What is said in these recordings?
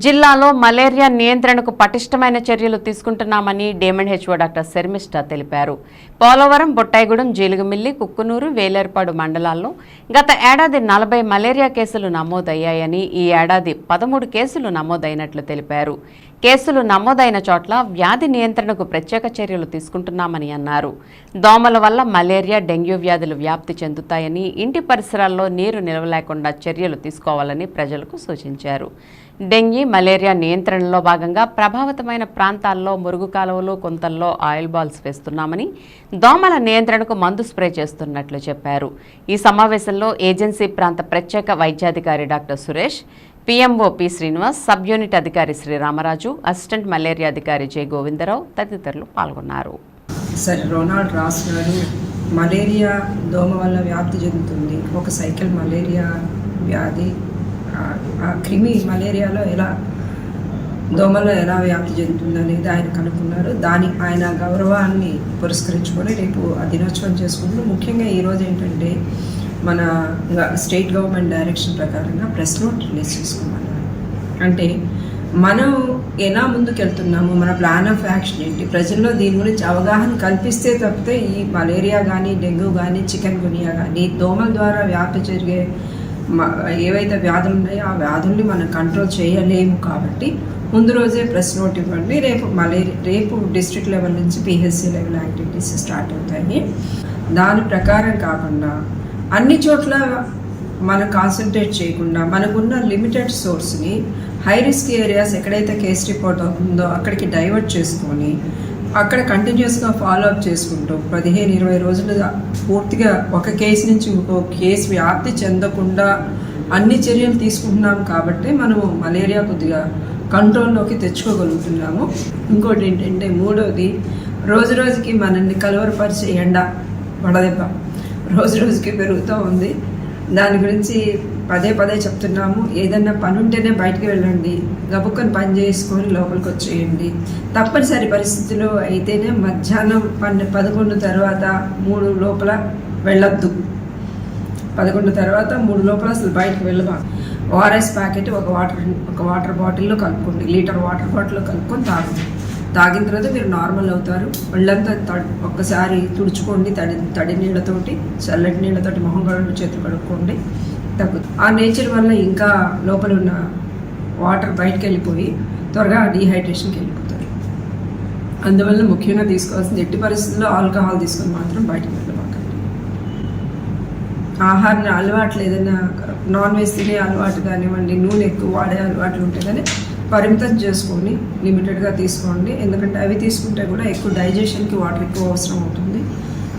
జిల్లాలో మలేరియా నియంత్రణకు పటిష్టమైన చర్యలు తీసుకుంటున్నామని డేమండ్ హెచ్ఓ డాక్టర్ శర్మిష్ట తెలిపారు. పోలవరం బొట్టాయిగూడెం జీలుగుమిల్లి కుక్కునూరు వేలేర్పాడు మండలాల్లో గత ఏడాది నలభై మలేరియా కేసులు నమోదయ్యాయని ఈ ఏడాది పదమూడు కేసులు నమోదైనట్లు తెలిపారు. కేసులు నమోదైన చోట్ల వ్యాధి నియంత్రణకు ప్రత్యేక చర్యలు తీసుకుంటున్నామని అన్నారు. దోమల వల్ల మలేరియా డెంగ్యూ వ్యాధులు వ్యాప్తి చెందుతాయని ఇంటి పరిసరాల్లో నీరు నిలవలేకుండా చర్యలు తీసుకోవాలని ప్రజలకు సూచించారు. డెంగీ మలేరియా నియంత్రణలో భాగంగా ప్రభావితమైన ప్రాంతాల్లో మురుగు కాలువలు కొంతల్లో ఆయిల్ బాల్స్ వేస్తున్నామని దోమల నియంత్రణకు మందు స్ప్రే చేస్తున్నట్లు చెప్పారు. ఈ సమావేశంలో ఏజెన్సీ ప్రాంత ప్రత్యేక వైద్యాధికారి doctor Suresh PMOP Srinivas sub unit అధికారి శ్రీ రామరాజు అసిస్టెంట్ మలేరియా అధికారి జె గోవిందరావు తదితరులు పాల్గొన్నారు. సరే రొనాల్డ్ రాస్ గారు మలేరియా దోమ వల్ల వ్యాప్తి చెందుతుంది. ఒక సైకిల్ మలేరియా వ్యాధి ఆ- క్రిమి మలేరియాలో ఎలా దోమలో ఎలా వ్యాప్తి చెందుతుంది అనేది ఆయన కనుక్కున్నారు. దాని ఆయన గౌరవాన్ని పురస్కరించుకొని రేపు ఆ దినోత్సవం చేసుకుంటూ ముఖ్యంగా ఈరోజు ఏంటంటే మన స్టేట్ గవర్నమెంట్ డైరెక్షన్ ప్రకారంగా ప్రెస్ నోట్ రిలీజ్ చేసుకోమన్నారు. అంటే మనం ఎలా ముందుకెళ్తున్నాము మన ప్లాన్ ఆఫ్ యాక్షన్ ఏంటి ప్రజల్లో దీని గురించి అవగాహన కల్పిస్తే తప్పితే ఈ మలేరియా కానీ డెంగ్యూ కానీ చికెన్ గునియా కానీ దోమల ద్వారా వ్యాప్తి జరిగే ఏవైతే వ్యాధులు ఉన్నాయో ఆ వ్యాధుల్ని మనం కంట్రోల్ చేయలేము కాబట్టి ముందు రోజే ప్రెస్ నోట్ ఇవ్వండి. రేపు మలేరియా రేపు డిస్ట్రిక్ట్ లెవెల్ నుంచి పిహెచ్సి లెవెల్ యాక్టివిటీస్ స్టార్ట్ అవుతాయి. దాని ప్రకారం కాకుండా అన్ని చోట్ల మనం కాన్సన్ట్రేట్ చేయకుండా మనకున్న లిమిటెడ్ సోర్స్ని హై రిస్క్ ఏరియాస్ ఎక్కడైతే కేస్ రిపోర్ట్ అవుతుందో అక్కడికి డైవర్ట్ చేసుకొని అక్కడ కంటిన్యూస్గా ఫాలో అప్ చేసుకుంటూ పదిహేను ఇరవై రోజులు పూర్తిగా ఒక కేసు నుంచి ఇంకో కేసు వ్యాప్తి చెందకుండా అన్ని చర్యలు తీసుకుంటున్నాం కాబట్టి మనము మలేరియా కొద్దిగా కంట్రోల్లోకి తెచ్చుకోగలుగుతున్నాము. ఇంకోటి ఏంటంటే మూడవది రోజు రోజుకి మనల్ని కలవరపరిచే ఎండ వడదెబ్బ. రోజు రోజుకి పెరుగుతూ ఉంది. దాని గురించి పదే పదే చెప్తున్నాము. ఏదన్నా పని ఉంటేనే బయటికి వెళ్ళండి. గబుక్కని పని చేసుకొని లోపలికి వచ్చేయండి. తప్పనిసరి పరిస్థితిలో అయితేనే మధ్యాహ్నం పన్నె పదకొండు తర్వాత మూడు లోపల వెళ్ళొద్దు. పదకొండు తర్వాత మూడు లోపల అసలు బయటకు వెళ్ళమా? ఓఆర్ఎస్ ప్యాకెట్ ఒక వాటర్ ఒక వాటర్ బాటిల్లో కలుపుకోండి. లీటర్ వాటర్ బాటిల్లో కలుపుకొని తాగండి. తాగిన తర్వాత మీరు నార్మల్ అవుతారు. ఒళ్ళంతా తడి ఒక్కసారి తుడుచుకోండి తడి తడి నీళ్ళతోటి చల్లటి నీళ్ళతోటి మొహం కడుగు చేతులు కడుక్కోండి. తగ్గుతుంది. ఆ నేచర్ వల్ల ఇంకా లోపల ఉన్న వాటర్ బయటకు వెళ్ళిపోయి త్వరగా డీహైడ్రేషన్కి వెళ్ళిపోతారు. అందువల్ల ముఖ్యంగా తీసుకోవాల్సింది ఎట్టి పరిస్థితుల్లో ఆల్కహాల్ తీసుకొని మాత్రం బయటకు వెళ్ళబాకండి ఆహారం అలవాట్లు ఏదైనా నాన్ వెజ్ తినే అలవాటు కానివ్వండి నూనె ఎక్కువ వాడే అలవాట్లు ఉంటే కానీ పరిమితం చేసుకొని లిమిటెడ్గా తీసుకోండి. ఎందుకంటే అవి తీసుకుంటే కూడా ఎక్కువ డైజెషన్కి వాటర్ ఎక్కువ అవసరం అవుతుంది.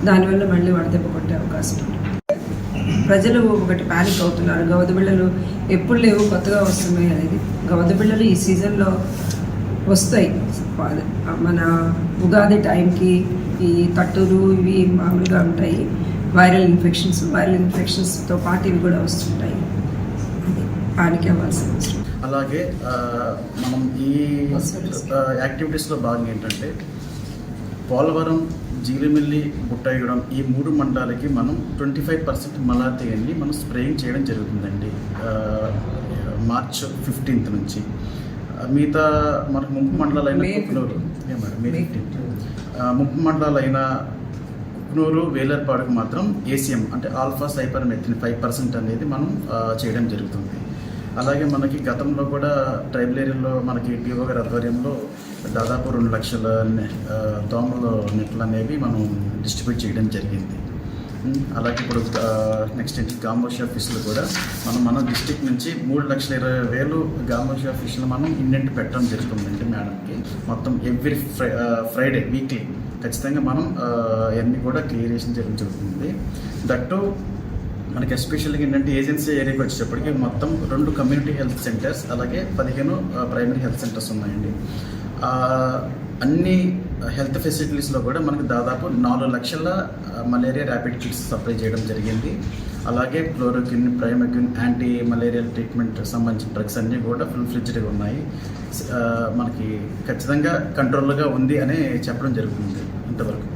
దానివల్ల మళ్ళీ వడదెబ్బ కొట్టే అవకాశం ఉంటుంది ప్రజలు ఒకటి ప్యానిక్ అవుతున్నారు. గవద బిళ్ళలు ఎప్పుడు లేవు కొత్తగా వస్తున్నాయి అనేది. గవద బిళ్ళలు ఈ సీజన్లో వస్తాయి. మన ఉగాది టైంకి ఈ తట్టులు ఇవి మామూలుగా ఉంటాయి. వైరల్ ఇన్ఫెక్షన్స్ వైరల్ ఇన్ఫెక్షన్స్తో పాటు ఇవి కూడా వస్తుంటాయి. అది పానికి అవ్వాల్సిన అవసరం. అలాగే మనం ఈ యాక్టివిటీస్లో భాగంగా ఏంటంటే పోలవరం జీలిమిల్లి బుట్టాయిగూడెం ఈ మూడు మండలాలకి మనం ట్వంటీ ఫైవ్ పర్సెంట్ మలాతీయన్ని మనం స్ప్రేయింగ్ చేయడం జరుగుతుందండి. మార్చ్ ఫిఫ్టీన్త్ నుంచి. మిగతా మనకు ముంపు మండలాలైన కుక్నూరు ముంపు మండలాలైన కుక్నూరు వేలర్పాడుకు మాత్రం ఏసీఎం అంటే alpha cypermethrin five percent అనేది మనం చేయడం జరుగుతుంది. అలాగే మనకి గతంలో కూడా ట్రైబల్ ఏరియాలో మనకి పిఓ గారి ఆధ్వర్యంలో దాదాపు రెండు లక్షల దోమల నెట్లు అనేవి మనం డిస్ట్రిబ్యూట్ చేయడం జరిగింది. అలాగే ఇప్పుడు నెక్స్ట్ ఏంటి గాంబోషియా ఫిష్లు కూడా మనం మన డిస్టిక్ నుంచి మూడు లక్షల ఇరవై వేలు గాంబోషియా ఫిష్లు మనం ఇండెంట్ పెట్టడం జరుగుతుందండి మేడంకి. మొత్తం ఎవ్రీ ఫ్రై ఫ్రైడే వీక్లీ. ఖచ్చితంగా మనం అవన్నీ కూడా క్లియరేషన్ చేసిన జరుగుతుంది. దట్టు మనకి ఎస్పెషల్గా ఏంటంటే ఏజెన్సీ ఏరియాకి వచ్చేటప్పటికి మొత్తం రెండు కమ్యూనిటీ హెల్త్ సెంటర్స్ అలాగే పదిహేను ప్రైమరీ హెల్త్ సెంటర్స్ ఉన్నాయండి. అన్ని హెల్త్ ఫెసిలిటీస్లో కూడా మనకు దాదాపు నాలుగు లక్షల మలేరియా ర్యాపిడ్ కిట్స్ సప్లై చేయడం జరిగింది. అలాగే chloroquine primaquine anti malarial treatment సంబంధించిన డ్రగ్స్ అన్నీ కూడా ఫుల్ ఫ్రిడ్జ్డ్గా ఉన్నాయి. మనకి ఖచ్చితంగా కంట్రోల్గా ఉంది అని చెప్పడం జరుగుతుంది ఇంతవరకు.